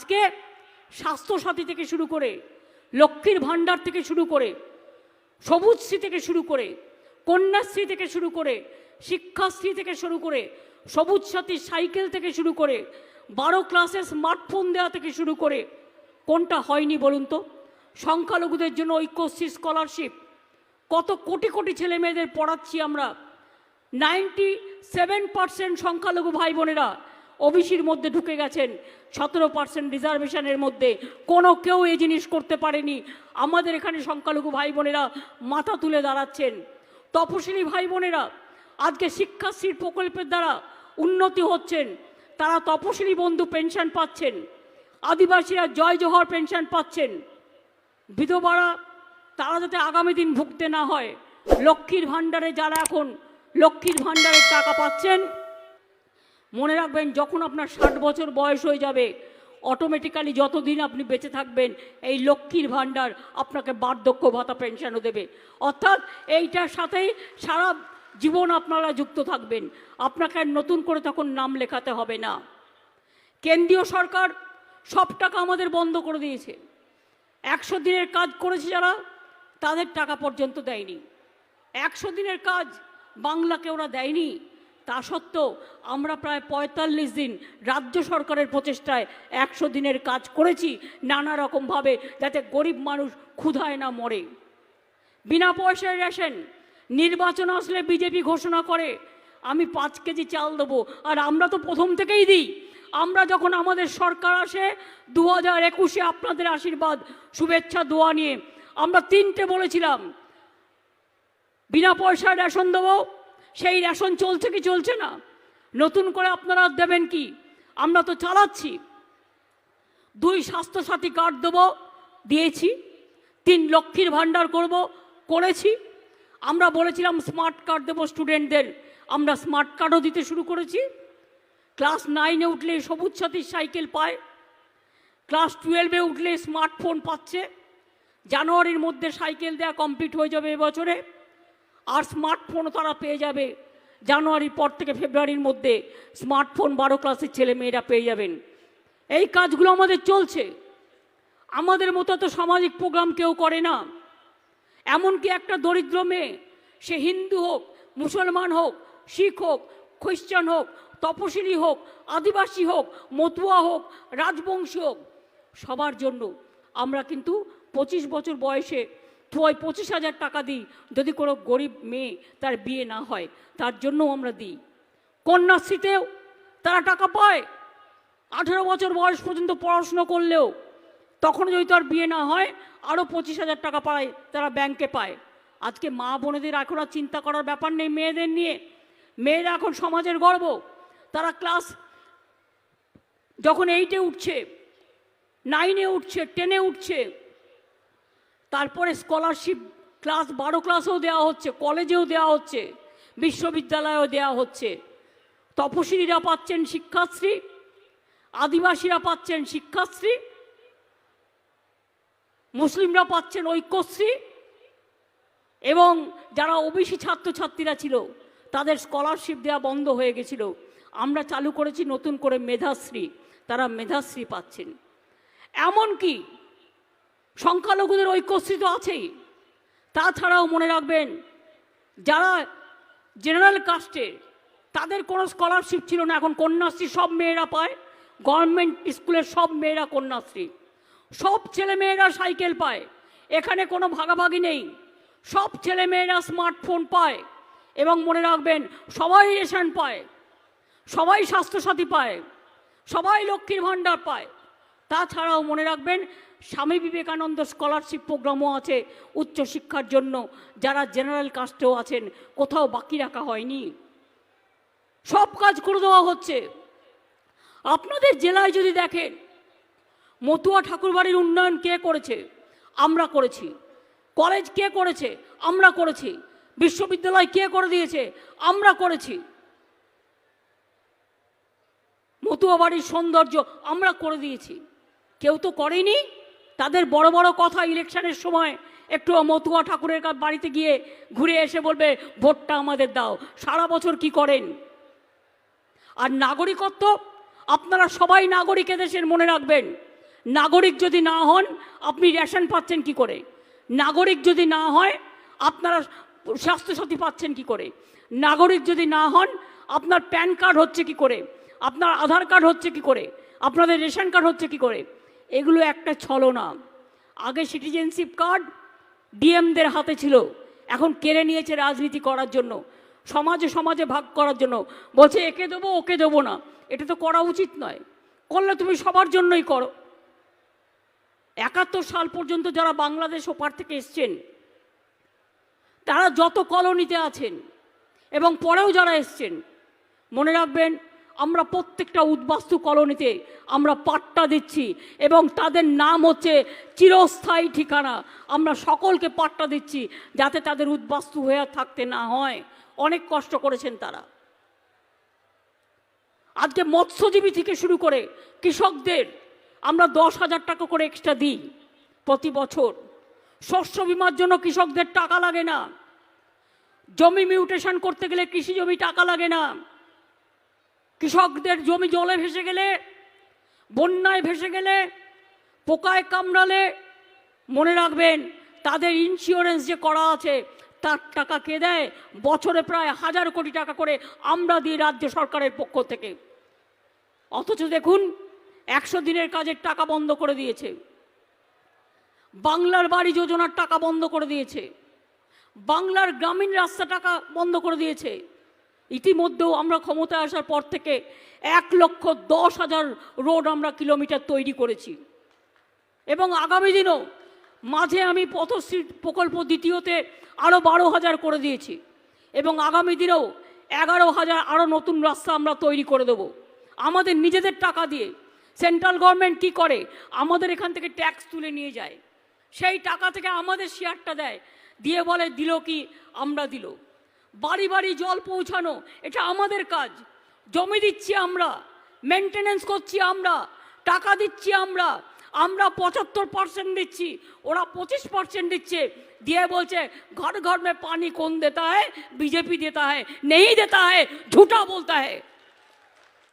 আজকে স্বাস্থ্যসাথী থেকে শুরু করে, লক্ষ্মীর ভাণ্ডার থেকে শুরু করে সবুজশ্রী থেকে শুরু করে, কন্যাশ্রী থেকে শুরু করে, শিক্ষাশ্রী থেকে শুরু করে, সবুজ সাথী সাইকেল থেকে শুরু করে, বারো ক্লাসে স্মার্টফোন দেওয়া থেকে শুরু করে, কোনটা হয়নি বলুন তো? সংখ্যালঘুদের জন্য ঐক্যশ্রী স্কলারশিপ। কত কোটি কোটি ছেলে মেয়েদের পড়াচ্ছি আমরা। নাইনটি সেভেন পার্সেন্ট সংখ্যালঘু ভাই বোনেরা ওবিসির মধ্যে ঢুকে গেছেন। সতেরো পার্সেন্ট রিজার্ভেশনের মধ্যে। কোনো কেউ এই জিনিস করতে পারেনি। আমাদের এখানে সংখ্যালঘু ভাই বোনেরা মাথা তুলে দাঁড়াচ্ছেন। তপশিলি ভাই বোনেরা, আজকে শিক্ষাশ্রীর প্রকল্পের দ্বারা উন্নতি হচ্ছেন। তারা তপশিলি বন্ধু পেনশন পাচ্ছেন। আদিবাসীরা জয় জোহর পেনশন পাচ্ছেন। বিধবারা, তারা যাতে আগামী দিন ভুগতে না হয়। লক্ষ্মীর ভাণ্ডারে যারা এখন, লক্ষ্মীর ভাণ্ডারের টাকা পাচ্ছেন। মনে রাখবেন, যখন আপনার ষাট বছর বয়স হয়ে যাবে অটোমেটিক্যালি যতদিন আপনি বেঁচে থাকবেন, এই লক্ষ্মীর ভাণ্ডার আপনাকে বার্ধক্য ভাতা পেনশনও দেবে। অর্থাৎ এইটার সাথেই সারা জীবন আপনারা যুক্ত থাকবেন। আপনাকে আর নতুন করে তখন নাম লেখাতে হবে না। কেন্দ্রীয় সরকার সব টাকা আমাদের বন্ধ করে দিয়েছে। একশো দিনের কাজ করেছে যারা, তাদের টাকা পর্যন্ত দেয়নি। একশো দিনের কাজ বাংলাকে ওরা দেয়নি। তা সত্ত্বেও আমরা প্রায় পঁয়তাল্লিশ দিন রাজ্য সরকারের প্রচেষ্টায় একশো দিনের কাজ করেছি নানা রকমভাবে যাতে গরিব মানুষ ক্ষুধায় না মরে। বিনা পয়সায় রেশন, নির্বাচন আসলে বিজেপি ঘোষণা করে, আমি পাঁচ কেজি চাল দেবো। আর আমরা তো প্রথম থেকেই দিই। আমরা যখন আমাদের সরকার আসে দু হাজার একুশে আপনাদের আশীর্বাদ, শুভেচ্ছা, দোয়া নিয়ে, আমরা তিনটে বলেছিলাম, বিনা পয়সায় রেশন দেবো সেই রেশন চলছে কি চলছে না? নতুন করে আপনারা দেবেন কি? আমরা তো চালাচ্ছি। দুই স্বাস্থ্যসাথী কার্ড দেবো, দিয়েছি। তিন লক্ষ্মীর ভাণ্ডার করব, করেছি। আমরা বলেছিলাম স্মার্ট কার্ড দেবো স্টুডেন্টদের। আমরা স্মার্ট কার্ডও দিতে শুরু করেছি। ক্লাস নাইনে উঠলে সবুজ সাথীর সাইকেল পায়। ক্লাস টুয়েলভে উঠলে স্মার্টফোন পাচ্ছে। জানুয়ারির মধ্যে সাইকেল দেওয়া কমপ্লিট হয়ে যাবে এবছরে। আর স্মার্টফোনও তারা পেয়ে যাবে। জানুয়ারির পর থেকে ফেব্রুয়ারির মধ্যে স্মার্টফোন বারো ক্লাসের ছেলে মেয়েরা পেয়ে যাবেন। এই কাজগুলো আমাদের চলছে। আমাদের মতো তো সামাজিক প্রোগ্রাম কেউ করে না। এমনকি একটা দরিদ্র মেয়ে, সে হিন্দু হোক, মুসলমান হোক, শিখ হোক, খ্রিস্টান হোক, তপশিলি হোক, আদিবাসী হোক, মতুয়া হোক, রাজবংশী হোক, সবার জন্য আমরা কিন্তু পঁচিশ বছর বয়সে পঁচিশ হাজার টাকা দিই। যদি কোনো গরিব মেয়ে তার বিয়ে না হয়, তার জন্যও আমরা দিই। কন্যাশ্রীতেও তারা টাকা পায়। আঠেরো বছর বয়স পর্যন্ত পড়াশুনো করলেও তখন যদি তার বিয়ে না হয় আরও পঁচিশ হাজার টাকা পায়, তারা ব্যাংকে পায়। আজকে মা বোনেদের এখন আর চিন্তা করার ব্যাপার নেই মেয়েদের নিয়ে। মেয়েরা এখন সমাজের গর্ব। তারা ক্লাস যখন এইটে উঠছে নাইনে উঠছে টেনে উঠছে তারপরে স্কলারশিপ ক্লাস বারো ক্লাসেও দেওয়া হচ্ছে কলেজেও দেওয়া হচ্ছে, বিশ্ববিদ্যালয়েও দেওয়া হচ্ছে। তপশিলীরা পাচ্ছেন শিক্ষাশ্রী, আদিবাসীরা পাচ্ছেন শিক্ষাশ্রী, মুসলিমরা পাচ্ছেন ঐক্যশ্রী, এবং যারা ওবিসি ছাত্রছাত্রীরা ছিল, তাদের স্কলারশিপ দেওয়া বন্ধ হয়ে গেছিল। আমরা চালু করেছি নতুন করে মেধাশ্রী, তারা মেধাশ্রী পাচ্ছেন। এমনকি সংখ্যালঘুদের ঐক্যশ্রী তো আছেই। তাছাড়াও মনে রাখবেন, যারা জেনারেল কাস্টের তাদের কোনো স্কলারশিপ ছিল না। এখন কন্যাশ্রী সব মেয়েরা পায় গভর্নমেন্ট স্কুলের সব মেয়েরা কন্যাশ্রী। সব ছেলে মেয়েরা সাইকেল পায়, এখানে কোনো ভাগাভাগি নেই। সব ছেলে মেয়েরা স্মার্টফোন পায় এবং মনে রাখবেন, সবাই রেশন পায়, সবাই স্বাস্থ্যসাথী পায়, সবাই লক্ষ্মীর ভাণ্ডার পায়। তাছাড়াও মনে রাখবেন স্বামী বিবেকানন্দ স্কলারশিপ প্রোগ্রামও আছে উচ্চশিক্ষার জন্য, যারা জেনারেল কাস্টেও আছেন, কোথাও বাকি রাখা হয়নি। সব কাজ করে দেওয়া হচ্ছে। আপনাদের জেলায় যদি দেখেন, মতুয়া ঠাকুরবাড়ির উন্নয়ন কে করেছে? আমরা করেছি। কলেজ কে করেছে? আমরা করেছি। বিশ্ববিদ্যালয় কে করে দিয়েছে? আমরা করেছি। মতুয়া বাড়ির সৌন্দর্য আমরা করে দিয়েছি। কেউ তো করেনি? তাদের বড় বড় কথা ইলেকশনের সময় একটু মতুয়া ঠাকুরের বাড়িতে গিয়ে ঘুরে এসে বলবে, ভোটটা আমাদের দাও। সারা বছর কি করেন? আর নাগরিকত্ব, আপনারা সবাই নাগরিক এদেশের মনে রাখবেন। নাগরিক যদি না হন, আপনি রেশন পাচ্ছেন কি করে? নাগরিক যদি না হয়, আপনারা স্বাস্থ্যসাথী পাচ্ছেন কি করে? নাগরিক যদি না হন, আপনার প্যান কার্ড হচ্ছে কি করে? আপনার আধার কার্ড হচ্ছে কি করে? আপনাদের রেশন কার্ড হচ্ছে কি করে? এগুলো একটা ছলনা। আগে সিটিজেনশিপ কার্ড ডিএমদের হাতে ছিল। এখন কেড়ে নিয়েছে রাজনীতি করার জন্য, সমাজে সমাজে ভাগ করার জন্য। বলছে, একে দেবো, ওকে দেবো না। এটা তো করা উচিত নয়। করলে তুমি সবার জন্যই করো। একাত্তর সাল পর্যন্ত যারা বাংলাদেশ ওপার থেকে এসছেন, তারা যত কলোনিতে আছেন এবং পরেও যারা এসছেন, মনে রাখবেন আমরা প্রত্যেকটা উদ্বাস্তু কলোনিতে আমরা পাট্টা দিচ্ছি এবং তাদের নাম হচ্ছে চিরস্থায়ী ঠিকানা। আমরা সকলকে পাট্টা দিচ্ছি যাতে তাদের উদ্বাস্তু হয়ে থাকতে না হয়। অনেক কষ্ট করেছেন তারা। আজকে মৎস্যজীবী থেকে শুরু করে কৃষকদের আমরা দশ হাজার টাকা করে এক্সট্রা দিই প্রতি বছর। শস্য বিমার জন্য কৃষকদের টাকা লাগে না। জমি মিউটেশন করতে গেলে কৃষি জমি টাকা লাগে না। কৃষকদের জমি জলে ভেসে গেলে, বন্যায় ভেসে গেলে, পোকায় কামড়ালে মনে রাখবেন, তাদের ইন্স্যুরেন্স যে করা আছে, তার টাকা কে দেয়? বছরে প্রায় হাজার কোটি টাকা করে আমরা দিই রাজ্য সরকারের পক্ষ থেকে। অথচ দেখুন, একশো দিনের কাজের টাকা বন্ধ করে দিয়েছে। বাংলার বাড়ি যোজনার টাকা বন্ধ করে দিয়েছে। বাংলার গ্রামীণ রাস্তা টাকা বন্ধ করে দিয়েছে। ইতিমধ্যেও আমরা ক্ষমতায় আসার পর থেকে এক লক্ষ দশ হাজার রোড আমরা কিলোমিটার তৈরি করেছি। এবং আগামী দিনও মাঝে আমি পথশ্রী প্রকল্প দ্বিতীয়তে আরও বারো হাজার করে দিয়েছি এবং আগামী দিনেও এগারো হাজার আরও নতুন রাস্তা আমরা তৈরি করে দেবো। আমাদের নিজেদের টাকা দিয়ে সেন্ট্রাল গভর্নমেন্ট কি করে? আমাদের এখান থেকে ট্যাক্স তুলে নিয়ে যায়। সেই টাকা থেকে আমাদের শেয়ারটা দেয়। দিয়ে বলে, দিল কি? আমরা দিল। বাড়ি বাড়ি জল পৌঁছানো, এটা আমাদের কাজ। জমি দিচ্ছি আমরা মেনটেনেন্স করছি আমরা, টাকা দিচ্ছি আমরা আমরা পঁচাত্তর পার্সেন্ট দিচ্ছি, ওরা পঁচিশ পার্সেন্ট দিচ্ছে। দিয়ে বলছে, ঘর ঘর মে পানি কোন দেতা হ্যাঁ বিজেপি দেতা হ্যাঁ নেই দেতা হ্যাঁ ঝুটা বলতা হ্যাঁ